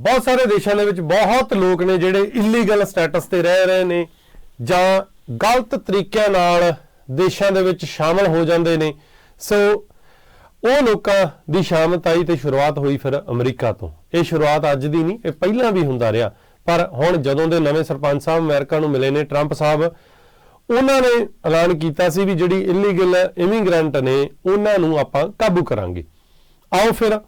ਬਹੁਤ ਸਾਰੇ ਦੇਸ਼ਾਂ ਦੇ ਵਿੱਚ ਬਹੁਤ ਲੋਕ ਨੇ ਜਿਹੜੇ ਇਲੀਗਲ ਸਟੇਟਸ ਤੇ ਰਹਿ ਰਹੇ ਨੇ ਜਾਂ ਗਲਤ ਤਰੀਕਿਆਂ ਨਾਲ ਦੇਸ਼ਾਂ ਦੇ ਵਿੱਚ ਸ਼ਾਮਲ ਹੋ ਜਾਂਦੇ ਨੇ। ਸੋ ਉਹ ਲੋਕਾਂ ਦੀ ਸ਼ਾਮਤ ਆਈ ਤੇ ਸ਼ੁਰੂਆਤ ਹੋਈ ਫਿਰ ਅਮਰੀਕਾ ਤੋਂ। ਇਹ ਸ਼ੁਰੂਆਤ ਅੱਜ ਦੀ ਨਹੀਂ, ਇਹ ਪਹਿਲਾਂ ਵੀ ਹੁੰਦਾ ਰਿਹਾ। ਪਰ ਹੁਣ ਜਦੋਂ ਦੇ ਨਵੇਂ ਸਰਪੰਚ ਸਾਹਿਬ ਅਮਰੀਕਾ ਨੂੰ ਮਿਲੇ ਨੇ, ਟਰੰਪ ਸਾਹਿਬ, ਉਹਨਾਂ ਨੇ ਐਲਾਨ ਕੀਤਾ ਸੀ ਵੀ ਜਿਹੜੀ ਇਲੀਗਲ ਇਮੀਗ੍ਰੈਂਟ ਨੇ, ਉਹਨਾਂ ਨੂੰ ਆਪਾਂ ਕਾਬੂ ਕਰਾਂਗੇ। ਆਓ ਫਿਰ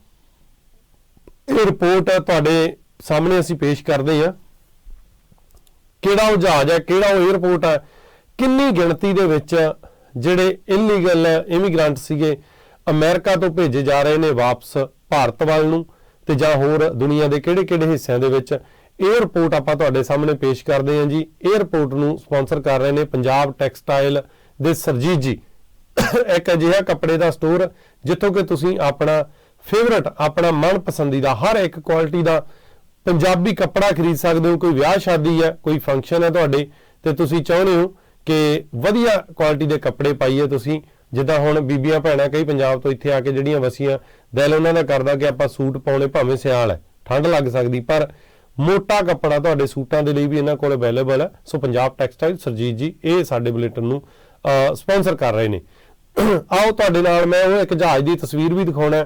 ਇਹ ਰਿਪੋਰਟ ਤੁਹਾਡੇ ਸਾਹਮਣੇ ਅਸੀਂ ਪੇਸ਼ ਕਰਦੇ ਹਾਂ। ਕਿਹੜਾ ਉਹ ਜਹਾਜ਼ ਹੈ, ਕਿਹੜਾ ਉਹ 에ਅਰਪੋਰਟ ਹੈ, ਕਿੰਨੀ ਗਿਣਤੀ ਦੇ ਵਿੱਚ ਜਿਹੜੇ ਇਲੀਗਲ ਇਮੀਗ੍ਰੈਂਟ ਸੀਗੇ ਅਮਰੀਕਾ ਤੋਂ ਭੇਜੇ ਜਾ ਰਹੇ ਨੇ ਵਾਪਸ ਭਾਰਤ ਵੱਲ ਨੂੰ ਤੇ ਜਾਂ ਹੋਰ ਦੁਨੀਆ ਦੇ ਕਿਹੜੇ-ਕਿਹੜੇ ਹਿੱਸਿਆਂ ਦੇ ਵਿੱਚ। 에ਅਰਪੋਰਟ ਆਪਾਂ ਤੁਹਾਡੇ ਸਾਹਮਣੇ ਪੇਸ਼ ਕਰਦੇ ਹਾਂ ਜੀ। 에ਅਰਪੋਰਟ ਨੂੰ ਸਪான்ਸਰ ਕਰ ਰਹੇ ਨੇ ਪੰਜਾਬ ਟੈਕਸਟਾਈਲ ਦੇ ਸਰਜੀਤ ਜੀ। ਇੱਕ ਅਜਿਹਾ ਕੱਪੜੇ ਦਾ ਸਟੋਰ ਜਿੱਥੋਂ ਕਿ ਤੁਸੀਂ ਆਪਣਾ ਫੇਵਰਟ ਆਪਣਾ ਮਨ ਪਸੰਦੀਦਾ ਹਰ ਇੱਕ ਕੁਆਲਿਟੀ ਦਾ ਪੰਜਾਬੀ ਕੱਪੜਾ ਖਰੀਦ ਸਕਦੇ ਹੋ, ਕੋਈ ਵਿਆਹ ਸ਼ਾਦੀ ਹੈ, ਕੋਈ ਫੰਕਸ਼ਨ ਹੈ ਤੁਹਾਡੇ, ਤੇ ਤੁਸੀਂ ਚਾਹੁੰਦੇ ਹੋ ਕਿ ਵਧੀਆ ਕੁਆਲਿਟੀ ਦੇ ਕੱਪੜੇ ਪਾਈਏ ਤੁਸੀਂ, ਜਿੱਦਾਂ ਹੁਣ ਬੀਬੀਆਂ ਭੈਣਾਂ ਕਈ ਪੰਜਾਬ ਤੋਂ ਇੱਥੇ ਆ ਕੇ ਜਿਹੜੀਆਂ ਵਸੀਆਂ, ਦਿਲ ਉਹਨਾਂ ਦਾ ਕਰਦਾ ਕਿ ਆਪਾਂ ਸੂਟ ਪਾਉਣੇ ਭਾਵੇਂ ਸਿਆਲ ਹੈ ਠੰਡ ਲੱਗ ਸਕਦੀ, ਪਰ ਮੋਟਾ ਕੱਪੜਾ ਤੁਹਾਡੇ ਸੂਟਾਂ ਦੇ ਲਈ ਵੀ ਇਹਨਾਂ ਕੋਲ ਅਵੇਲੇਬਲ ਹੈ। ਸੋ ਪੰਜਾਬ ਟੈਕਸਟਾਈਲ ਸਰਜੀਤ ਜੀ, ਇਹ ਸਾਡੇ ਬੁਲੇਟਿਨ ਨੂੰ ਸਪਾਂਸਰ ਕਰ ਰਹੇ ਨੇ। ਆਓ ਤੁਹਾਡੇ ਨਾਲ ਮੈਂ ਉਹ ਇੱਕ ਜਹਾਜ਼ ਦੀ ਤਸਵੀਰ ਵੀ ਦਿਖਾਉਣਾ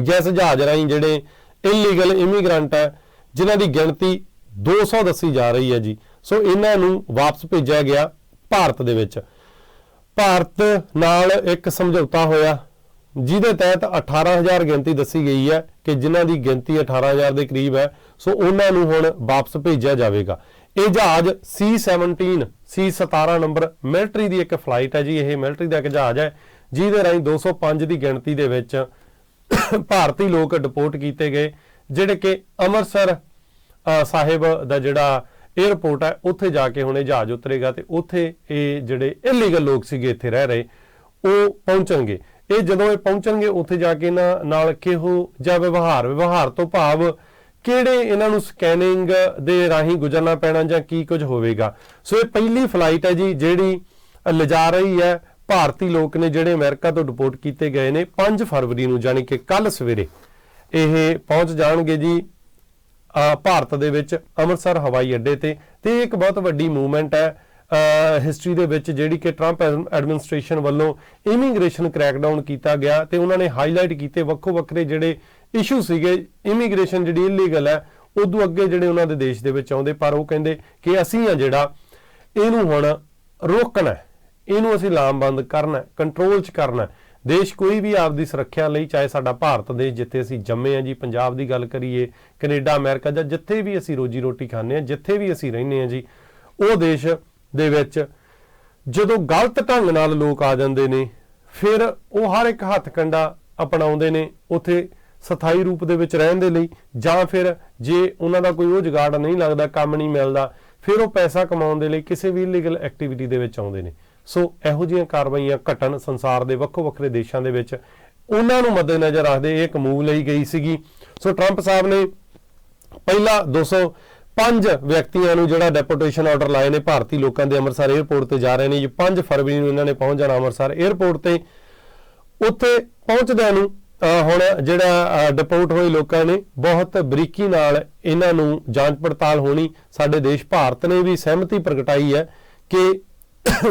ਜਿਸ ਜਹਾਜ਼ ਰਾਹੀਂ ਜਿਹੜੇ ਇਲੀਗਲ ਇਮੀਗ੍ਰੈਂਟ ਹੈ, ਜਿਨ੍ਹਾਂ ਦੀ ਗਿਣਤੀ 200 ਦੱਸੀ ਜਾ ਰਹੀ ਹੈ ਜੀ। ਸੋ ਇਹਨਾਂ ਨੂੰ ਵਾਪਸ ਭੇਜਿਆ ਗਿਆ ਭਾਰਤ ਦੇ ਵਿੱਚ। ਭਾਰਤ ਨਾਲ ਇੱਕ ਸਮਝੌਤਾ ਹੋਇਆ, ਜਿਹਦੇ ਤਹਿਤ 18000 ਗਿਣਤੀ ਦੱਸੀ ਗਈ ਹੈ ਕਿ ਜਿਨ੍ਹਾਂ ਦੀ ਗਿਣਤੀ 18000 ਦੇ ਕਰੀਬ ਹੈ, ਸੋ ਉਹਨਾਂ ਨੂੰ ਹੁਣ ਵਾਪਸ ਭੇਜਿਆ ਜਾਵੇਗਾ। ਇਹ ਜਹਾਜ਼ C17 C17 ਨੰਬਰ ਮਿਲਟਰੀ ਦੀ ਇੱਕ ਫਲਾਈਟ ਹੈ ਜੀ। ਇਹ ਮਿਲਟਰੀ ਦਾ ਇੱਕ ਜਹਾਜ਼ ਹੈ, ਜਿਹਦੇ ਰਾਹੀਂ 205 ਦੀ ਗਿਣਤੀ ਦੇ ਵਿੱਚ ਭਾਰਤੀ ਲੋਕ ਡਿਪੋਰਟ ਕੀਤੇ ਗਏ, ਜਿਹੜੇ ਕਿ ਅੰਮ੍ਰਿਤਸਰ ਸਾਹਿਬ ਦਾ ਜਿਹੜਾ 에ਅਰਪੋਰਟ ਹੈ, ਉੱਥੇ ਜਾ ਕੇ ਹੁਣੇ ਜਹਾਜ਼ ਉਤਰੇਗਾ ਤੇ ਉੱਥੇ ਇਹ ਜਿਹੜੇ ਇਲੀਗਲ ਲੋਕ ਸੀਗੇ ਇੱਥੇ ਰਹਿ ਰਹੇ, ਉਹ ਪਹੁੰਚਣਗੇ। ਇਹ ਜਦੋਂ ਇਹ ਪਹੁੰਚਣਗੇ, ਉੱਥੇ ਜਾ ਕੇ ਇਹਨਾਂ ਨਾਲ ਕਿਹੋ ਜਿਹਾ ਵਿਵਹਾਰ? ਵਿਵਹਾਰ ਤੋਂ ਭਾਵ ਕਿਹੜੇ ਇਹਨਾਂ ਨੂੰ ਸਕੈਨਿੰਗ ਦੇ ਰਾਹੀਂ ਗੁਜ਼ਰਨਾ ਪੈਣਾ ਜਾਂ ਕੀ ਕੁਝ ਹੋਵੇਗਾ? ਸੋ ਇਹ ਪਹਿਲੀ ਫਲਾਈਟ ਹੈ ਜੀ, ਜਿਹੜੀ ਲਿਜਾ ਰਹੀ ਹੈ ਭਾਰਤੀ ਲੋਕ ਨੇ ਜਿਹੜੇ ਅਮਰੀਕਾ ਤੋਂ ਡਿਪੋਰਟ ਕੀਤੇ ਗਏ ਨੇ 5 ਫਰਵਰੀ ਨੂੰ ਯਾਨੀ ਕਿ ਕੱਲ ਸਵੇਰੇ, ਇਹ ਪਹੁੰਚ ਜਾਣਗੇ ਜੀ ਭਾਰਤ ਦੇ ਵਿੱਚ ਅੰਮ੍ਰਿਤਸਰ ਹਵਾਈ ਅੱਡੇ ਤੇ। ਤੇ ਇਹ ਇੱਕ ਬਹੁਤ ਵੱਡੀ ਮੂਵਮੈਂਟ ਹੈ ਹਿਸਟਰੀ ਦੇ ਵਿੱਚ ਜਿਹੜੀ ਕਿ ਟਰੰਪ ਐਡਮਿਨਿਸਟ੍ਰੇਸ਼ਨ ਵੱਲੋਂ ਇਮੀਗ੍ਰੇਸ਼ਨ ਕ੍ਰੈਕਡਾਊਨ ਕੀਤਾ ਗਿਆ ਤੇ ਉਹਨਾਂ ਨੇ ਹਾਈਲਾਈਟ ਕੀਤੇ ਵੱਖੋ ਵੱਖਰੇ ਜਿਹੜੇ ਇਸ਼ੂ ਸੀਗੇ। ਇਮੀਗ੍ਰੇਸ਼ਨ ਜਿਹੜੀ ਇਲੀਗਲ ਹੈ, ਉਦੋਂ ਅੱਗੇ ਜਿਹੜੇ ਉਹਨਾਂ ਦੇ ਦੇਸ਼ ਦੇ ਵਿੱਚ ਆਉਂਦੇ, ਪਰ ਉਹ ਕਹਿੰਦੇ ਕਿ ਅਸੀਂ ਆ ਜਿਹੜਾ, ਇਹਨੂੰ ਹੁਣ ਰੋਕਣਾ ਹੈ। ਇਹਨੂੰ ਅਸੀਂ ਲਾਮਬੰਦ ਕਰਨਾ ਕੰਟਰੋਲ 'ਚ ਕਰਨਾ ਦੇਸ਼ ਕੋਈ ਵੀ ਆਪਦੀ ਸੁਰੱਖਿਆ ਲਈ, ਚਾਹੇ ਸਾਡਾ ਭਾਰਤ ਦੇਸ਼ ਜਿੱਥੇ ਅਸੀਂ ਜੰਮੇ ਆ ਜੀ, ਪੰਜਾਬ ਦੀ ਗੱਲ ਕਰੀਏ, ਕੈਨੇਡਾ, ਅਮਰੀਕਾ ਜਾਂ ਜਿੱਥੇ ਵੀ ਅਸੀਂ ਰੋਜੀ ਰੋਟੀ ਖਾਂਦੇ ਆ ਜਿੱਥੇ ਵੀ ਅਸੀਂ ਰਹਿੰਦੇ ਆ ਜੀ, ਉਹ ਦੇਸ਼ ਦੇ ਵਿੱਚ ਜਦੋਂ ਗਲਤ ਢੰਗ ਨਾਲ ਲੋਕ ਆ ਜਾਂਦੇ ਨੇ, ਫਿਰ ਉਹ ਹਰ ਇੱਕ ਹੱਥ ਕੰਡਾ ਅਪਣਾਉਂਦੇ ਨੇ, ਉਥੇ ਸਥਾਈ ਰੂਪ ਦੇ ਵਿੱਚ ਰਹਿਣ ਦੇ ਲਈ, ਜਾਂ ਫਿਰ ਜੇ ਉਹਨਾਂ ਦਾ ਕੋਈ ਉਹ ਜੁਗਾੜ ਨਹੀਂ ਲੱਗਦਾ, ਕੰਮ ਨਹੀਂ ਮਿਲਦਾ, ਫਿਰ ਉਹ ਪੈਸਾ ਕਮਾਉਣ ਦੇ ਲਈ ਕਿਸੇ ਵੀ ਲੀਗਲ ਐਕਟੀਵਿਟੀ ਦੇ ਵਿੱਚ ਆਉਂਦੇ ਨੇ। ਸੋ ਇਹੋ ਜਿਹੀਆਂ ਕਾਰਵਾਈਆਂ ਘਟਣ ਸੰਸਾਰ ਦੇ ਵੱਖੋ ਵੱਖਰੇ ਦੇਸ਼ਾਂ ਦੇ ਵਿੱਚ ਉਹਨਾਂ ਨੂੰ ਮੱਦੇਨਜ਼ਰ ਰੱਖਦੇ ਇਹ ਇੱਕ ਮੂਵ ਲਈ ਗਈ ਸੀਗੀ। ਸੋ ਟਰੰਪ ਸਾਹਿਬ ਨੇ ਪਹਿਲਾ 205 ਵਿਅਕਤੀਆਂ ਨੂੰ ਜਿਹੜਾ ਡੈਪੂਟੇਸ਼ਨ ਆਰਡਰ ਲਾਏ ਨੇ, ਭਾਰਤੀ ਲੋਕਾਂ ਦੇ ਅੰਮ੍ਰਿਤਸਰ 에ਅਰਪੋਰਟ ਤੇ ਜਾ ਰਹੇ ਨੇ ਜੀ। 5 ਫਰਵਰੀ ਨੂੰ ਇਹਨਾਂ ਨੇ ਪਹੁੰਚ ਜਾਣਾ ਅੰਮ੍ਰਿਤਸਰ 에ਅਰਪੋਰਟ ਤੇ। ਉੱਥੇ ਪਹੁੰਚਦਿਆਂ ਨੂੰ ਹੁਣ ਜਿਹੜਾ ਡਿਪੋਰਟ ਹੋਏ ਲੋਕਾਂ ਨੇ, ਬਹੁਤ ਬਰੀਕੀ ਨਾਲ ਇਹਨਾਂ ਨੂੰ ਜਾਂਚ ਪੜਤਾਲ ਹੋਣੀ ਸਾਡੇ ਦੇਸ਼ ਭਾਰਤ ਨੇ ਵੀ ਸਹਿਮਤੀ ਪ੍ਰਗਟਾਈ ਹੈ ਕਿ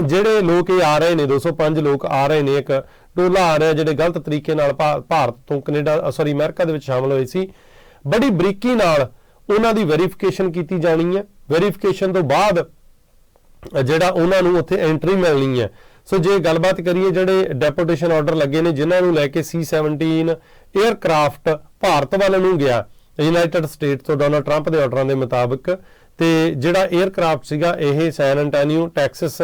ਜਿਹੜੇ ਲੋਕ ਇਹ ਆ ਰਹੇ ਨੇ 205 ਲੋਕ ਆ ਰਹੇ ਨੇ, ਇੱਕ ਟੋਲਾ ਆ ਰਿਹਾ ਜਿਹੜੇ ਗਲਤ ਤਰੀਕੇ ਨਾਲ ਭਾ- ਭਾਰਤ ਤੋਂ ਕੈਨੇਡਾ ਸੌਰੀ ਅਮਰੀਕਾ ਦੇ ਵਿੱਚ ਸ਼ਾਮਲ ਹੋਏ ਸੀ। ਬੜੀ ਬਰੀਕੀ ਨਾਲ ਉਹਨਾਂ ਦੀ ਵੈਰੀਫਿਕੇਸ਼ਨ ਕੀਤੀ ਜਾਣੀ ਹੈ। ਵੈਰੀਫਿਕੇਸ਼ਨ ਤੋਂ ਬਾਅਦ, ਜਿਹੜਾ ਉਹਨਾਂ ਨੂੰ ਉੱਥੇ ਐਂਟਰੀ ਮਿਲਣੀ ਹੈ। ਸੋ ਜੇ ਗੱਲਬਾਤ ਕਰੀਏ, ਜਿਹੜੇ ਡੈਪੂਟੇਸ਼ਨ ਆਰਡਰ ਲੱਗੇ ਨੇ, ਜਿਨ੍ਹਾਂ ਨੂੰ ਲੈ ਕੇ C17 에ਅਰਕ੍ਰਾਫਟ ਭਾਰਤ ਵੱਲ ਨੂੰ ਗਿਆ ਯੂਨਾਈਟਿਡ ਸਟੇਟ ਤੋਂ ਡੋਨਲਡ ਟਰੰਪ ਦੇ ਆਰਡਰਾਂ ਦੇ ਮੁਤਾਬਕ, ਤੇ ਜਿਹੜਾ 에ਅਰਕ੍ਰਾਫਟ ਸੀਗਾ, ਇਹ ਸੈਨ ਐਂਟੋਨੀਓ ਟੈਕਸਸ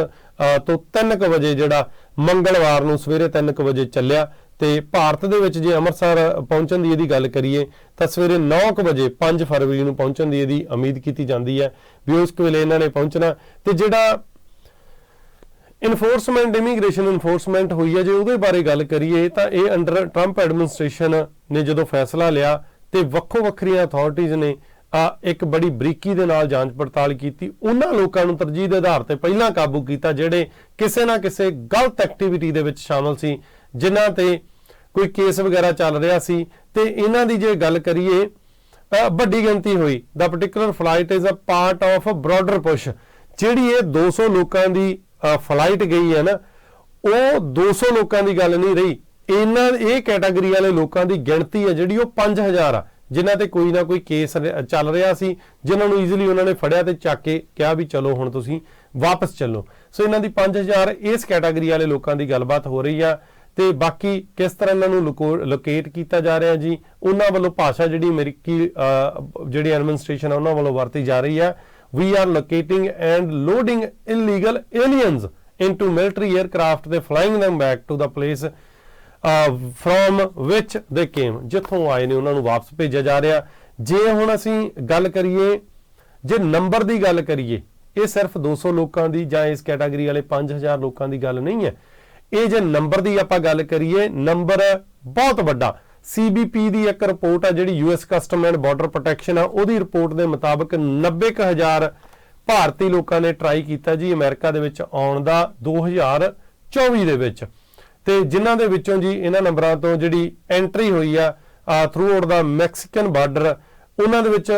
ਤੋਂ 3:00 ਵਜੇ ਜਿਹੜਾ ਮੰਗਲਵਾਰ ਨੂੰ ਸਵੇਰੇ 3:00 ਵਜੇ ਚੱਲਿਆ ਤੇ ਭਾਰਤ ਦੇ ਵਿੱਚ ਜੇ ਅੰਮ੍ਰਿਤਸਰ ਪਹੁੰਚਣ ਦੀ ਇਹਦੀ ਗੱਲ ਕਰੀਏ, ਤਾਂ ਸਵੇਰੇ 9:00 ਵਜੇ 5 ਫਰਵਰੀ ਨੂੰ ਪਹੁੰਚਣ ਦੀ ਇਹਦੀ ਉਮੀਦ ਕੀਤੀ ਜਾਂਦੀ ਹੈ ਵੀ ਉਸ ਵੇਲੇ ਇਹਨਾਂ ਨੇ ਪਹੁੰਚਣਾ ਤੇ ਜਿਹੜਾ ਇਨਫੋਰਸਮੈਂਟ ਇਮੀਗ੍ਰੇਸ਼ਨ ਇਨਫੋਰਸਮੈਂਟ ਹੋਈ ਹੈ, ਜੇ ਉਹਦੇ ਬਾਰੇ ਗੱਲ ਕਰੀਏ, ਤਾਂ ਇਹ ਅੰਡਰ ਟਰੰਪ ਐਡਮਿਨਿਸਟ੍ਰੇਸ਼ਨ ਨੇ ਜਦੋਂ ਫੈਸਲਾ ਲਿਆ ਤੇ ਵੱਖੋ ਵੱਖਰੀਆਂ ਅਥਾਰਟੀਆਂ ਨੇ ਇੱਕ ਬੜੀ ਬਰੀਕੀ ਦੇ ਨਾਲ ਜਾਂਚ ਪੜਤਾਲ ਕੀਤੀ। ਉਹਨਾਂ ਲੋਕਾਂ ਨੂੰ ਤਰਜੀਹ ਦੇ ਆਧਾਰ ਤੇ ਪਹਿਲਾਂ ਕਾਬੂ ਕੀਤਾ, ਜਿਹੜੇ ਕਿਸੇ ਨਾ ਕਿਸੇ ਗਲਤ ਐਕਟੀਵਿਟੀ ਦੇ ਵਿੱਚ ਸ਼ਾਮਲ ਸੀ, ਜਿਨ੍ਹਾਂ ਤੇ ਕੋਈ ਕੇਸ ਵਗੈਰਾ ਚੱਲ ਰਿਹਾ ਸੀ। ਤੇ ਇਹਨਾਂ ਦੀ ਜੇ ਗੱਲ ਕਰੀਏ ਵੱਡੀ ਗਿਣਤੀ ਹੋਈ। ਦਾ particular flight is a part of a broader push ਜਿਹੜੀ ਇਹ 200 ਲੋਕਾਂ ਦੀ ਫਲਾਈਟ ਗਈ ਹੈ ਨਾ, ਉਹ 200 ਲੋਕਾਂ ਦੀ ਗੱਲ ਨਹੀਂ ਰਹੀ। ਇਹਨਾਂ, ਇਹ ਕੈਟਾਗਰੀ ਵਾਲੇ ਲੋਕਾਂ ਦੀ ਗਿਣਤੀ ਹੈ ਜਿਹੜੀ ਉਹ 5000 ਆ। ਜਿਨ੍ਹਾਂ ਤੇ ਕੋਈ ਨਾ ਕੋਈ ਕੇਸ ਚੱਲ ਰਿਹਾ ਸੀ, ਜਿਨ੍ਹਾਂ ਨੂੰ ਈਜ਼ੀਲੀ ਉਹਨਾਂ ਨੇ ਫੜਿਆ ਤੇ ਚੱਕ ਕੇ ਕਿਹਾ ਵੀ ਚਲੋ ਹੁਣ ਤੁਸੀਂ ਵਾਪਸ ਚੱਲੋ। ਸੋ ਇਹਨਾਂ ਦੀ 5000 ਇਸ ਕੈਟਾਗਰੀ ਵਾਲੇ ਲੋਕਾਂ ਦੀ ਗੱਲਬਾਤ ਹੋ ਰਹੀ ਆ ਤੇ ਬਾਕੀ ਕਿਸ ਤਰ੍ਹਾਂ ਇਹਨਾਂ ਨੂੰ ਲੋਕੇਟ ਕੀਤਾ ਜਾ ਰਿਹਾ ਜੀ, ਉਹਨਾਂ ਵੱਲੋਂ ਭਾਸ਼ਾ ਜਿਹੜੀ ਅਮਰੀਕੀ ਜਿਹੜੀ ਐਡਮਿਨਿਸਟ੍ਰੇਸ਼ਨ ਆ ਉਹਨਾਂ ਵੱਲੋਂ ਵਰਤੀ ਜਾ ਰਹੀ ਆ। We are locating and loading illegal aliens into military aircraft ਦੇ flying them back to the place from which they came ਜਿੱਥੋਂ ਆਏ ਨੇ, ਉਹਨਾਂ ਨੂੰ ਵਾਪਸ ਭੇਜਿਆ ਜਾ ਰਿਹਾ। ਜੇ ਹੁਣ ਅਸੀਂ ਗੱਲ ਕਰੀਏ, ਜੇ ਨੰਬਰ ਦੀ ਗੱਲ ਕਰੀਏ, ਇਹ ਸਿਰਫ 200 ਲੋਕਾਂ ਦੀ ਜਾਂ ਇਸ ਕੈਟਾਗਰੀ ਵਾਲੇ 5000 ਲੋਕਾਂ ਦੀ ਗੱਲ ਨਹੀਂ ਹੈ। ਇਹ ਜੇ ਨੰਬਰ ਦੀ ਆਪਾਂ ਗੱਲ ਕਰੀਏ ਨੰਬਰ ਬਹੁਤ ਵੱਡਾ। CBP ਦੀ ਇੱਕ ਰਿਪੋਰਟ ਆ, ਜਿਹੜੀ US custom and border protection ਆ, ਉਹਦੀ ਰਿਪੋਰਟ ਦੇ ਮੁਤਾਬਕ 90000 ਭਾਰਤੀ ਲੋਕਾਂ ਨੇ ਟਰਾਈ ਕੀਤਾ ਜੀ ਅਮਰੀਕਾ ਦੇ ਵਿੱਚ ਆਉਣ ਦਾ 2024 ਦੇ ਵਿੱਚ। ਤੇ ਜਿਨ੍ਹਾਂ ਦੇ ਵਿੱਚੋਂ ਜੀ ਇਹਨਾਂ ਨੰਬਰਾਂ ਤੋਂ ਜਿਹੜੀ ਐਂਟਰੀ ਹੋਈ ਆ throughout the Mexican border ਉਹਨਾਂ ਦੇ ਵਿੱਚ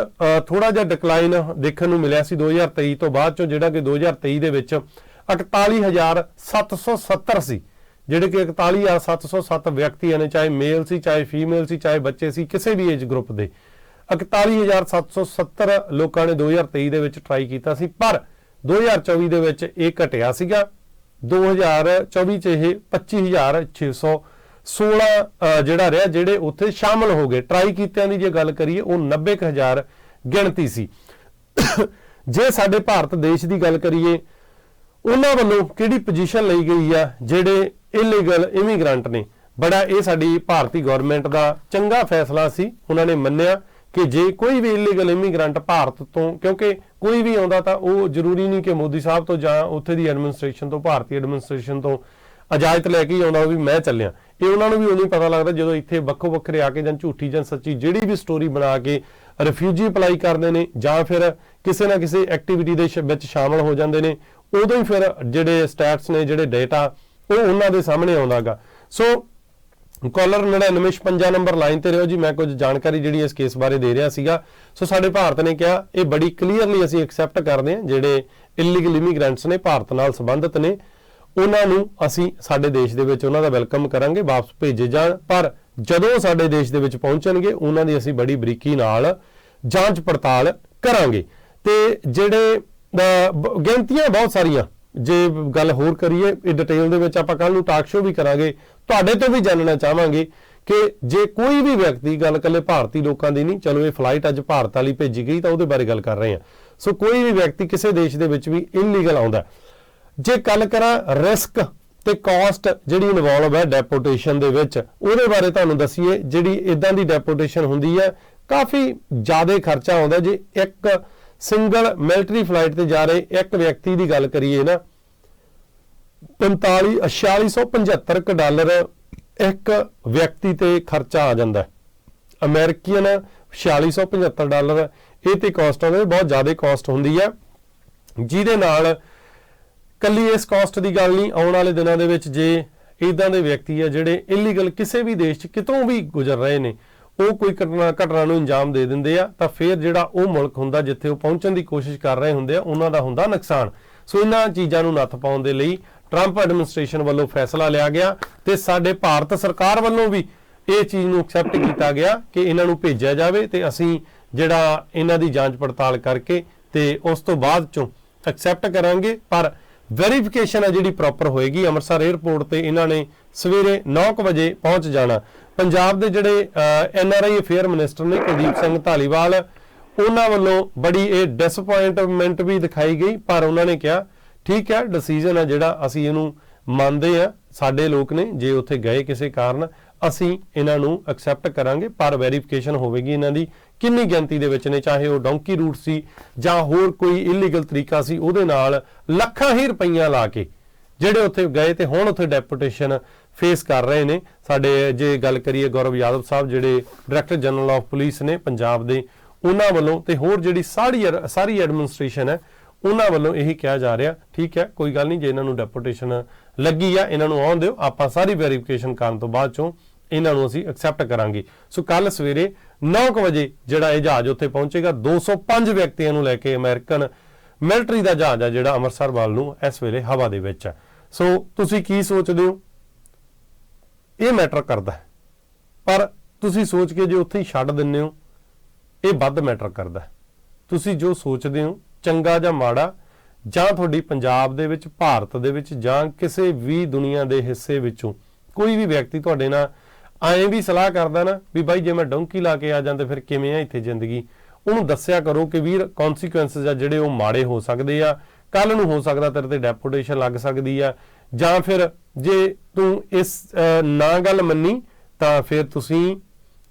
ਥੋੜਾ ਜਿਹਾ ਡਿਕਲਾਈਨ ਦੇਖਣ ਨੂੰ ਮਿਲਿਆ ਸੀ 2023 ਤੋਂ ਬਾਅਦ ਚੋਂ, ਜਿਹੜਾ ਕਿ 2023 ਦੇ ਵਿੱਚ 41770 ਸੀ ਜਿਹੜੇ ਕਿ 41707 ਵਿਅਕਤੀਆਂ ਨੇ, ਚਾਹੇ ਮੇਲ ਸੀ, ਚਾਹੇ ਫੀਮੇਲ ਸੀ, ਚਾਹੇ ਬੱਚੇ ਸੀ, ਕਿਸੇ ਵੀ ਏਜ ਗਰੁੱਪ ਦੇ 41770 ਲੋਕਾਂ ਨੇ 2023 ਦੇ ਵਿੱਚ ਟਰਾਈ ਕੀਤਾ ਸੀ, ਪਰ 2024 ਦੇ ਵਿੱਚ ਇਹ ਘਟਿਆ ਸੀਗਾ। 2024 ਚ ਇਹ 25616 ਅ, ਜਿਹੜਾ ਰਿਹਾ ਜਿਹੜੇ ਉੱਥੇ ਸ਼ਾਮਲ ਹੋ ਗਏ। ਟਰਾਈ ਕੀਤਿਆਂ ਦੀ ਜੇ ਗੱਲ ਕਰੀਏ ਉਹ 90000 ਗਿਣਤੀ ਸੀ। ਜੇ ਸਾਡੇ ਭਾਰਤ ਦੇਸ਼ ਦੀ ਗੱਲ ਕਰੀਏ ਉਹਨਾਂ ਵੱਲੋਂ ਕਿਹੜੀ ਪੋਜੀਸ਼ਨ ਲਈ ਗਈ ਆ ਜਿਹੜੇ ਇਲੀਗਲ ਇਮੀਗ੍ਰੈਂਟ ਨੇ? ਬੜਾ ਇਹ ਸਾਡੀ ਭਾਰਤੀ ਗਵਰਨਮੈਂਟ ਦਾ ਚੰਗਾ ਫੈਸਲਾ ਸੀ ਉਹਨਾਂ ਨੇ ਮੰਨਿਆ। ਕਿ ਜੇ ਕੋਈ ਵੀ ਇਲੀਗਲ ਇਮੀਗ੍ਰੈਂਟ ਭਾਰਤ ਤੋਂ, ਕਿਉਂਕਿ ਕੋਈ ਵੀ ਆਉਂਦਾ ਤਾਂ ਉਹ ਜ਼ਰੂਰੀ ਨਹੀਂ ਕਿ ਮੋਦੀ ਸਾਹਿਬ ਤੋਂ ਜਾਂ ਉੱਥੇ ਦੀ ਐਡਮਿਨਿਸਟ੍ਰੇਸ਼ਨ ਤੋਂ, ਭਾਰਤੀ ਐਡਮਿਨਿਸਟ੍ਰੇਸ਼ਨ ਤੋਂ ਇਜਾਜ਼ਤ ਲੈ ਕੇ ਹੀ ਆਉਂਦਾ ਉਹ ਵੀ ਮੈਂ ਚੱਲਿਆ। ਇਹ ਉਹਨਾਂ ਨੂੰ ਵੀ ਉਦੋਂ ਹੀ ਪਤਾ ਲੱਗਦਾ ਜਦੋਂ ਇੱਥੇ ਵੱਖੋ ਵੱਖਰੇ ਆ ਕੇ ਜਾਂ ਝੂਠੀ ਜਾਂ ਸੱਚੀ ਜਿਹੜੀ ਵੀ ਸਟੋਰੀ ਬਣਾ ਕੇ ਰਿਫਿਊਜੀ ਅਪਲਾਈ ਕਰਦੇ ਨੇ ਜਾਂ ਫਿਰ ਕਿਸੇ ਨਾ ਕਿਸੇ ਐਕਟੀਵਿਟੀ ਦੇ ਸ਼- ਵਿੱਚ ਸ਼ਾਮਲ ਹੋ ਜਾਂਦੇ ਨੇ, ਉਦੋਂ ਹੀ ਫਿਰ ਜਿਹੜੇ ਸਟੈਟਸ ਨੇ, ਜਿਹੜੇ ਡਾਟਾ ਉਹ ਉਹਨਾਂ ਦੇ ਸਾਹਮਣੇ ਆਉਂਦਾਗਾ। ਸੋ ਕਾਲਰ 9956 ਨੰਬਰ ਲਾਈਨ ਤੇ ਰਹੋ ਜੀ, ਮੈਂ ਕੁਝ ਜਾਣਕਾਰੀ ਜਿਹੜੀ ਇਸ ਕੇਸ ਬਾਰੇ ਦੇ ਰਿਹਾ ਸੀਗਾ। ਸੋ ਸਾਡੇ ਭਾਰਤ ਨੇ ਕਿਹਾ, ਇਹ ਬੜੀ ਕਲੀਅਰਲੀ ਅਸੀਂ ਐਕਸੈਪਟ ਕਰਦੇ ਹਾਂ, ਜਿਹੜੇ ਇਲੀਗਲ ਇਮੀਗ੍ਰੈਂਟਸ ਨੇ ਭਾਰਤ ਨਾਲ ਸੰਬੰਧਿਤ ਨੇ। ਉਹਨਾਂ ਨੂੰ ਅਸੀਂ ਸਾਡੇ ਦੇਸ਼ ਦੇ ਵਿੱਚ ਉਹਨਾਂ ਦਾ ਵੈਲਕਮ ਕਰਾਂਗੇ, ਵਾਪਸ ਭੇਜੇ ਜਾਣ। ਪਰ ਜਦੋਂ ਸਾਡੇ ਦੇਸ਼ ਦੇ ਵਿੱਚ ਪਹੁੰਚਣਗੇ, ਉਹਨਾਂ ਦੀ ਅਸੀਂ ਬੜੀ ਬਰੀਕੀ ਨਾਲ ਜਾਂਚ ਪੜਤਾਲ ਕਰਾਂਗੇ। ਤੇ ਜਿਹੜੇ ਗਿਣਤੀਆਂ ਬਹੁਤ ਸਾਰੀਆਂ ਜੇ ਗੱਲ ਹੋਰ ਕਰੀਏ, ਇਹ ਡਿਟੇਲ ਦੇ ਵਿੱਚ ਆਪਾਂ ਕੱਲ ਨੂੰ ਟਾਕ ਸ਼ੋ ਵੀ ਕਰਾਂਗੇ। ਤੁਹਾਡੇ ਤੋਂ ਵੀ ਜਾਣਨਾ ਚਾਹਾਂਗੇ ਕਿ ਜੇ ਕੋਈ ਵੀ ਵਿਅਕਤੀ ਗੱਲ ਕੱਲੇ ਭਾਰਤੀ ਲੋਕਾਂ ਦੀ ਨਹੀਂ, ਚਲੋ ਇਹ ਫਲਾਈਟ ਅੱਜ ਭਾਰਤ ਵਾਲੀ ਭੇਜੀ ਗਈ ਤਾਂ ਉਹਦੇ ਬਾਰੇ ਗੱਲ ਕਰ ਰਹੇ ਹਾਂ। ਸੋ ਕੋਈ ਵੀ ਵਿਅਕਤੀ ਕਿਸੇ ਦੇਸ਼ ਦੇ ਵਿੱਚ ਵੀ ਇਨਲੀਗਲ ਆਉਂਦਾ ਜੇ ਗੱਲ ਕਰਾਂ ਰਿਸਕ ਤੇ ਕਾਸਟ ਜਿਹੜੀ ਇਨਵੋਲਵ ਹੈ ਡੈਪੋਟੇਸ਼ਨ ਦੇ ਵਿੱਚ, ਉਹਦੇ ਬਾਰੇ ਤੁਹਾਨੂੰ ਦਸੀਏ, ਜਿਹੜੀ ਇਦਾਂ ਦੀ ਡੈਪੋਟੇਸ਼ਨ ਹੁੰਦੀ ਹੈ, ਕਾਫੀ ਜ਼ਿਆਦਾ ਖਰਚਾ ਆਉਂਦਾ ਜੇ ਇੱਕ ਸਿੰਗਲ ਮਿਲਟਰੀ ਫਲਾਈਟ ਤੇ ਜਾ ਰਹੇ ਇੱਕ ਵਿਅਕਤੀ ਦੀ ਗੱਲ ਕਰੀਏ ਨਾ 45 4675 ਕ ਡਾਲਰ ਇੱਕ ਵਿਅਕਤੀ ਤੇ ਖਰਚਾ ਆ ਜਾਂਦਾ ਹੈ। ਅਮਰੀਕਨ 4675 ਡਾਲਰ, ਇਹ ਤੇ ਕਾਸਟ ਆਉਂਦੇ ਬਹੁਤ ਜ਼ਿਆਦਾ ਕਾਸਟ ਹੁੰਦੀ ਹੈ ਜਿਹਦੇ ਨਾਲ ਕੱਲੀ ਇਸ ਕਾਸਟ ਦੀ ਗੱਲ ਨਹੀਂ, ਆਉਣ ਵਾਲੇ ਦਿਨਾਂ ਦੇ ਵਿੱਚ ਜੇ ਇਦਾਂ ਦੇ ਵਿਅਕਤੀ ਆ ਜਿਹੜੇ ਇਲੀਗਲ ਕਿਸੇ ਵੀ ਦੇਸ਼ 'ਚ ਕਿਤੋਂ ਵੀ ਗੁਜ਼ਰ ਰਹੇ ਨੇ ਉਹ ਕੋਈ ਘਟਨਾ ਘਟਨਾ ਨੂੰ ਅੰਜਾਮ ਦੇ ਦਿੰਦੇ ਆ, ਤਾਂ ਫਿਰ ਜਿਹੜਾ ਉਹ ਮੁਲਕ ਹੁੰਦਾ ਜਿੱਥੇ ਉਹ ਪਹੁੰਚਣ ਦੀ ਕੋਸ਼ਿਸ਼ ਕਰ ਰਹੇ ਹੁੰਦੇ ਆ, ਉਹਨਾਂ ਦਾ ਹੁੰਦਾ ਨੁਕਸਾਨ। ਸੋ ਇਹਨਾਂ ਚੀਜ਼ਾਂ ਨੂੰ ਨੱਥ ਪਾਉਣ ਦੇ ਲਈ ਟਰੰਪ ਐਡਮਿਨਿਸਟ੍ਰੇਸ਼ਨ ਵੱਲੋਂ ਫੈਸਲਾ ਲਿਆ ਗਿਆ ਤੇ ਸਾਡੇ ਭਾਰਤ ਸਰਕਾਰ ਵੱਲੋਂ ਵੀ ਇਹ ਚੀਜ਼ ਨੂੰ ਐਕਸੈਪਟ ਕੀਤਾ ਗਿਆ ਕਿ ਇਹਨਾਂ ਨੂੰ ਭੇਜਿਆ ਜਾਵੇ ਤੇ ਅਸੀਂ ਜਿਹੜਾ ਇਹਨਾਂ ਦੀ ਜਾਂਚ ਪੜਤਾਲ ਕਰਕੇ ਤੇ ਉਸ ਤੋਂ ਬਾਅਦ ਚੋਂ ਐਕਸੈਪਟ ਕਰਾਂਗੇ। ਪਰ ਵੈਰੀਫਿਕੇਸ਼ਨ ਹੈ ਜਿਹੜੀ ਪ੍ਰੋਪਰ ਹੋਏਗੀ, ਅੰਮ੍ਰਿਤਸਰ 에ਅਰਪੋਰਟ ਤੇ ਇਹਨਾਂ ਨੇ ਸਵੇਰੇ 9:00 ਵਜੇ ਪਹੁੰਚ ਜਾਣਾ। ਪੰਜਾਬ ਦੇ ਜਿਹੜੇ N R I affair minister ਨੇ ਕੁਲਦੀਪ ਸਿੰਘ ਢਾਲੀਵਾਲ ਉਹਨਾਂ ਵੱਲੋਂ ਬੜੀ ਇਹ ਡਿਸਪਾਇੰਟਮੈਂਟ ਵੀ ਦਿਖਾਈ ਗਈ, ਪਰ ਉਹਨਾਂ ਨੇ ਕਿਹਾ, ਠੀਕ ਹੈ ਡਿਸੀਜਨ ਹੈ ਜਿਹੜਾ ਅਸੀਂ ਇਹਨੂੰ ਮੰਨਦੇ ਆ ਸਾਡੇ ਲੋਕ ਨੇ, ਜੇ ਉੱਥੇ ਗਏ ਕਿਸੇ ਕਾਰਨ, ਅਸੀਂ ਇਹਨਾਂ ਨੂੰ ਐਕਸੈਪਟ ਕਰਾਂਗੇ, ਪਰ ਵੈਰੀਫਿਕੇਸ਼ਨ ਹੋਵੇਗੀ ਇਹਨਾਂ ਦੀ, ਕਿੰਨੀ ਗਿਣਤੀ ਦੇ ਵਿੱਚ ਨੇ, ਚਾਹੇ ਉਹ ਡੌਂਕੀ ਰੂਟ ਸੀ, ਜਾਂ ਹੋਰ ਕੋਈ ਇਲੀਗਲ ਤਰੀਕਾ ਸੀ, ਉਹਦੇ ਨਾਲ ਲੱਖਾਂ ਹੀ ਰੁਪਈਆ ਲਾ ਕੇ, ਜਿਹੜੇ ਉੱਥੇ ਗਏ ਤੇ ਹੁਣ ਉੱਥੇ ਡੈਪੂਟੇਸ਼ਨ ਫੇਸ ਕਰ ਰਹੇ ਨੇ। ਸਾਡੇ ਜੇ ਗੱਲ ਕਰੀਏ ਗੌਰਵ ਯਾਦਵ ਸਾਹਿਬ, ਜਿਹੜੇ ਡਾਇਰੈਕਟਰ ਜਨਰਲ ਆਫ ਪੁਲਿਸ ਨੇ ਪੰਜਾਬ ਦੇ, ਉਹਨਾਂ ਵੱਲੋਂ ਤੇ ਹੋਰ ਜਿਹੜੀ ਸਾਰੀ ਸਾਰੀ ਐਡਮਿਨਿਸਟ੍ਰੇਸ਼ਨ ਹੈ, ਉਹਨਾਂ ਵੱਲੋਂ ਇਹੀ ਕਿਹਾ ਜਾ ਰਿਹਾ। ਠੀਕ ਹੈ, ਕੋਈ ਗੱਲ ਨਹੀਂ, ਜੇ ਇਹਨਾਂ ਨੂੰ ਡੈਪੂਟੇਸ਼ਨ ਲੱਗੀ ਆ, ਇਹਨਾਂ ਨੂੰ ਆਉਣ ਦਿਓ। ਆਪਾਂ ਸਾਰੀ ਵੈਰੀਫਿਕੇਸ਼ਨ ਕਰਨ ਤੋਂ ਬਾਅਦ ਚੋਂ ਇਹਨਾਂ ਨੂੰ ਅਸੀਂ ਐਕਸੈਪਟ ਕਰਾਂਗੇ। ਸੋ ਕੱਲ ਸਵੇਰੇ 9:00 ਵਜੇ ਜਿਹੜਾ ਇਹ ਜਹਾਜ਼ ਉੱਥੇ ਪਹੁੰਚੇਗਾ 205 ਵਿਅਕਤੀਆਂ ਨੂੰ ਲੈ ਕੇ ਅਮਰੀਕਨ ਮਿਲਟਰੀ ਦਾ ਜਹਾਜ਼ ਆ ਜਿਹੜਾ ਅੰਮ੍ਰਿਤਸਰ ਵੱਲ ਨੂੰ ਇਸ ਵੇਲੇ ਹਵਾ ਦੇ ਵਿੱਚ ਹੈ ਸੋ ਤੁਸੀਂ ਕੀ ਸੋਚਦੇ ਹੋ? ਇਹ ਮੈਟਰ ਕਰਦਾ ਪਰ ਤੁਸੀਂ ਸੋਚ ਕੇ ਜੇ ਉੱਥੇ ਹੀ ਛੱਡ ਦਿੰਦੇ ਹੋ, ਇਹ ਵੱਧ ਮੈਟਰ ਕਰਦਾ ਤੁਸੀਂ ਜੋ ਸੋਚਦੇ ਹੋ, ਚੰਗਾ ਜਾਂ ਮਾੜਾ, ਜਾਂ ਤੁਹਾਡੀ ਪੰਜਾਬ ਦੇ ਵਿੱਚ, ਭਾਰਤ ਦੇ ਵਿੱਚ, ਜਾਂ ਕਿਸੇ ਵੀ ਦੁਨੀਆ ਦੇ ਹਿੱਸੇ ਵਿੱਚੋਂ, ਕੋਈ ਵੀ ਵਿਅਕਤੀ ਤੁਹਾਡੇ ਨਾਲ ਐਂ ਵੀ ਸਲਾਹ ਕਰਦਾ ਨਾ ਵੀ ਬਾਈ ਜੇ ਮੈਂ ਡੌਂਕੀ ਲਾ ਕੇ ਆ ਜਾਂਦੇ ਫਿਰ ਕਿਵੇਂ ਆ ਇੱਥੇ ਜ਼ਿੰਦਗੀ, ਉਹਨੂੰ ਦੱਸਿਆ ਕਰੋ ਕਿ ਵੀਰ ਕਨਸੀਕੁਐਂਸਸ ਆ ਜਿਹੜੇ ਉਹ ਮਾੜੇ ਹੋ ਸਕਦੇ ਆ ਕੱਲ ਨੂੰ ਹੋ ਸਕਦਾ ਤੇਰੇ ਤੇ ਡੈਪੂਟੇਸ਼ਨ ਲੱਗ ਸਕਦੀ ਆ, ਜਾਂ ਫਿਰ ਜੇ ਤੂੰ ਇਸ ਨਾ ਗੱਲ ਮੰਨੀ ਤਾਂ ਫਿਰ ਤੁਸੀਂ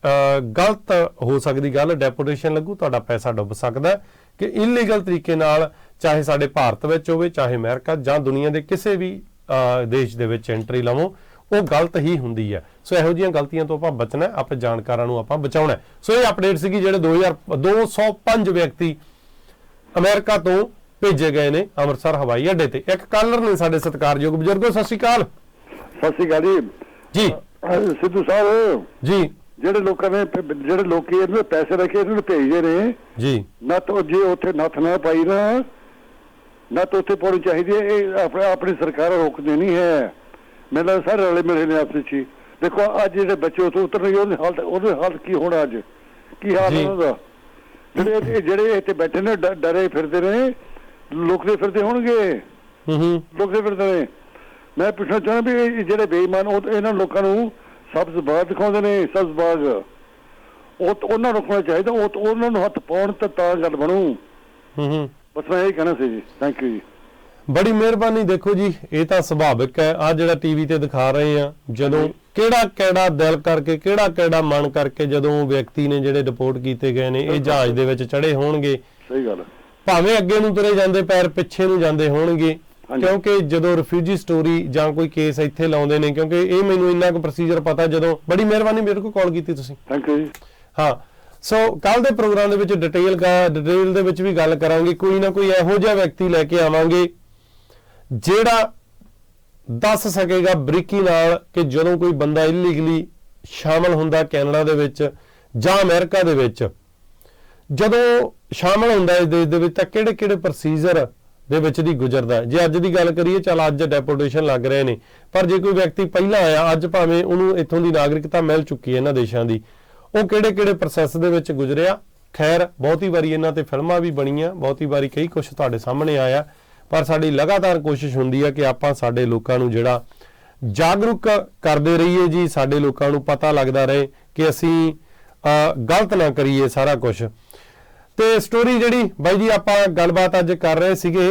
ਅਹ ਗਲਤ ਹੋ ਸਕਦੀ ਗੱਲ ਡੈਪੂਟੇਸ਼ਨ ਲੱਗੂ ਤੁਹਾਡਾ ਪੈਸਾ ਡੁੱਬ ਸਕਦਾ ਕਿ ਇਲੀਗਲ ਤਰੀਕੇ ਨਾਲ ਚਾਹੇ ਸਾਡੇ ਭਾਰਤ ਵਿੱਚ ਹੋਵੇ ਚਾਹੇ ਅਮਰੀਕਾ ਜਾਂ ਦੁਨੀਆ ਦੇ ਕਿਸੇ ਵੀ ਅਹ, ਦੇਸ਼ ਦੇ ਵਿੱਚ ਐਂਟਰੀ ਲਵੋ ਉਹ ਗਲਤ ਹੀ ਹੁੰਦੀ ਹੈ। ਸੋ ਇਹੋ ਜਿਹੀਆਂ ਗਲਤੀਆਂ ਤੋਂ ਆਪਾਂ ਬਚਣਾ ਆਪਣੇ ਜਾਣਕਾਰਾਂ ਨੂੰ ਆਪਾਂ ਬਚਾਉਣਾ ਸੋ ਇਹ ਅਪਡੇਟ ਸੀਗੀ ਜਿਹੜੇ 2000 205 ਵਿਅਕਤੀ ਅਮਰੀਕਾ ਤੋਂ ਭੇਜੇ ਗਏ ਨੇ ਅੰਮ੍ਰਿਤਸਰ ਹਵਾਈ ਅੱਡੇ ਤੇ। ਇੱਕ ਕਾਲਰ ਨੇ ਸਾਡੇ ਸਤਿਕਾਰਯੋਗ ਬਜ਼ੁਰਗੋ ਸਤਿ ਸ਼੍ਰੀ ਅਕਾਲ। ਸਤਿ ਸ਼੍ਰੀ ਅਕਾਲ ਜੀ। ਸਿੱਧੂ ਸਾਹਿਬ। ਜੀ। ਜਿਹੜੇ ਲੋਕਾਂ ਨੇ ਜਿਹੜੇ ਲੋਕੀ ਇਹਨਾਂ ਪੈਸੇ ਰੱਖੇ ਇਹਨਾਂ ਭੇਜਦੇ ਨੇ। ਜੀ। ਨਾ ਤਾਂ ਜੇ ਉੱਥੇ ਨੱਥ ਨਾ ਪਾਈ ਨਾ ਨਾ ਤਾਂ ਉੱਥੇ ਪਾਉਣੀ ਚਾਹੀਦੀ ਹੈ। ਇਹ ਆਪਣੇ ਆਪਣੀ ਸਰਕਾਰ ਰੋਕਦੇ ਨਹੀਂ ਹੈ। ਮੈਨੂੰ ਸਾਰੇ ਰਲੇ ਮਿਲੇ ਨੇ ਆਪਸ ਵਿੱਚ। ਦੇਖੋ ਅੱਜ ਜਿਹੜੇ ਬੱਚੇ ਉੱਥੇ ਉਤਰਨਗੇ ਉਹਦੇ ਹਾਲਤ ਉਹਦੇ ਹਾਲਤ ਕੀ ਹੋਣਾ ਅੱਜ? ਕੀ ਹਾਲ। ਉਹਨਾਂ ਦਾ? ਜਿਹੜੇ ਇਹ- ਜਿਹੜੇ ਇੱਥੇ ਬੈਠੇ ਨੇ ਡਰੇ ਫਿਰਦੇ ਨੇ ਲੁਕਦੇ ਫਿਰਦੇ ਹੋਣਗੇ। ਹੂੰ ਹੂੰ। ਲੁਕਦੇ ਫਿਰਦੇ ਨੇ। ਮੈਂ ਪੁੱਛਣਾ ਚਾਹੁੰਦਾ ਵੀ ਇਹ ਜਿਹੜੇ ਬੇਈਮਾਨ ਉਹ ਇਹਨਾਂ ਲੋਕਾਂ ਨੂੰ ਸਬਜ਼ ਬਾਗ ਦਿਖਾਉਂਦੇ ਨੇ ਸਬਜ਼ ਬਾਗ। ਉਹ ਉਹਨਾਂ ਨੂੰ ਰੁਕਣਾ ਚਾਹੀਦਾ ਉਹ ਉਹਨਾਂ ਨੂੰ ਹੱਥ ਪਾਉਣ ਤੇ ਤਾਂ ਗੱਲ ਬਣੂ। ਹੂੰ ਹੂੰ। ਬਸ ਮੈਂ ਇਹ ਕਹਿਣਾ ਸੀ ਜੀ। ਥੈਂਕ ਯੂ ਜੀ। ਬੜੀ ਮਿਹਰਬਾਨੀ ਦੇਖੋ ਜੀ ਇਹ ਤਾਂ ਸੁਭਾਵਿਕ ਹੈ। ਆ ਜਿਹੜਾ ਟੀਵੀ ਤੇ ਦਿਖਾ ਰਹੇ ਆ ਜਦੋਂ ਕਿਹੜਾ ਕਿਹੜਾ ਦਿਲ ਕਰਕੇ ਕਿਹੜਾ ਕਿਹੜਾ ਮਨ ਕਰਕੇ ਜਦੋਂ ਵਿਅਕਤੀ ਨੇ ਜਿਹੜੇ ਰਿਪੋਰਟ ਕੀਤੇ ਗਏ ਨੇ ਇਹ ਜਹਾਜ਼ ਦੇ ਵਿੱਚ ਚੜੇ ਹੋਣਗੇ। ਸਹੀ ਗੱਲ। ਭਾਵੇਂ ਅੱਗੇ ਨੂੰ ਤੁਰੇ ਜਾਂਦੇ ਪੈਰ ਪਿੱਛੇ ਨੂੰ ਜਾਂਦੇ ਹੋਣਗੇ। ਕਿਉਂਕਿ ਜਦੋਂ ਰਿਫਿਊਜੀ ਸਟੋਰੀ ਜਾਂ ਕੋਈ ਕੇਸ ਇੱਥੇ ਲਾਉਂਦੇ ਨੇ ਕਿਉਂਕਿ ਇਹ ਮੈਨੂੰ ਇੰਨਾ ਕੁ ਪ੍ਰੋਸੀਜਰ ਪਤਾ ਜਦੋਂ ਬੜੀ ਮਿਹਰਬਾਨੀ ਮੇਰੇ ਕੋਲ ਕਾਲ ਕੀਤੀ ਤੁਸੀਂ। ਥੈਂਕ ਯੂ ਜੀ। ਹਾਂ ਸੋ ਕੱਲ ਦੇ ਪ੍ਰੋਗਰਾਮ ਦੇ ਵਿੱਚ ਡਿਟੇਲ ਡਿਟੇਲ ਦੇ ਵਿੱਚ ਵੀ ਗੱਲ ਕਰਾਂਗੇ ਕੋਈ ਨਾ ਕੋਈ ਇਹੋ ਜਿਹਾ ਵਿਅਕਤੀ ਲੈ ਕੇ ਆਵਾਂਗੇ ਜਿਹੜਾ ਦੱਸ ਸਕੇਗਾ ਬਰੀਕੀ ਨਾਲ ਕਿ ਜਦੋਂ ਕੋਈ ਬੰਦਾ ਇਲੀਗਲੀ ਸ਼ਾਮਲ ਹੁੰਦਾ ਕੈਨੇਡਾ ਦੇ ਵਿੱਚ ਜਾਂ ਅਮਰੀਕਾ ਦੇ ਵਿੱਚ ਜਦੋਂ ਸ਼ਾਮਲ ਹੁੰਦਾ ਇਸ ਦੇਸ਼ ਦੇ ਵਿੱਚ ਤਾਂ ਕਿਹੜੇ ਕਿਹੜੇ ਪ੍ਰੋਸੀਜਰ ਦੇ ਵਿੱਚ ਦੀ ਗੁਜ਼ਰਦਾ ਜੇ ਅੱਜ ਦੀ ਗੱਲ ਕਰੀਏ, ਚਲ ਅੱਜ ਡੈਪੋਟੇਸ਼ਨ ਲੱਗ ਰਹੇ ਨੇ। ਪਰ ਜੇ ਕੋਈ ਵਿਅਕਤੀ ਪਹਿਲਾਂ ਆਇਆ, ਅੱਜ ਭਾਵੇਂ ਉਹਨੂੰ ਇੱਥੋਂ ਦੀ ਨਾਗਰਿਕਤਾ ਮਿਲ ਚੁੱਕੀ ਹੈ ਇਹਨਾਂ ਦੇਸ਼ਾਂ ਦੀ। ਉਹ ਕਿਹੜੇ ਕਿਹੜੇ ਪ੍ਰੋਸੈਸ ਦੇ ਵਿੱਚ ਗੁਜ਼ਰਿਆ? ਖੈਰ, ਬਹੁਤੀ ਵਾਰੀ ਇਹਨਾਂ ਤੇ ਫਿਲਮਾਂ ਵੀ ਬਣੀਆਂ, ਬਹੁਤੀ ਵਾਰੀ ਕਈ ਕੁਝ ਤੁਹਾਡੇ ਸਾਹਮਣੇ ਆਇਆ। ਪਰ ਸਾਡੀ ਲਗਾਤਾਰ ਕੋਸ਼ਿਸ਼ ਹੁੰਦੀ ਹੈ ਕਿ ਆਪਾਂ ਸਾਡੇ ਲੋਕਾਂ ਨੂੰ ਜਿਹੜਾ ਜਾਗਰੂਕ ਕਰਦੇ ਰਹੀਏ ਜੀ, ਸਾਡੇ ਲੋਕਾਂ ਨੂੰ ਪਤਾ ਲੱਗਦਾ ਰਹੇ ਕਿ ਅਸੀਂ ਗਲਤ ਨਾ ਕਰੀਏ ਸਾਰਾ ਕੁਝ ਤੇ ਸਟੋਰੀ ਜਿਹੜੀ ਬਾਈ ਜੀ ਆਪਾਂ ਗੱਲਬਾਤ ਅੱਜ ਕਰ ਰਹੇ ਸੀਗੇ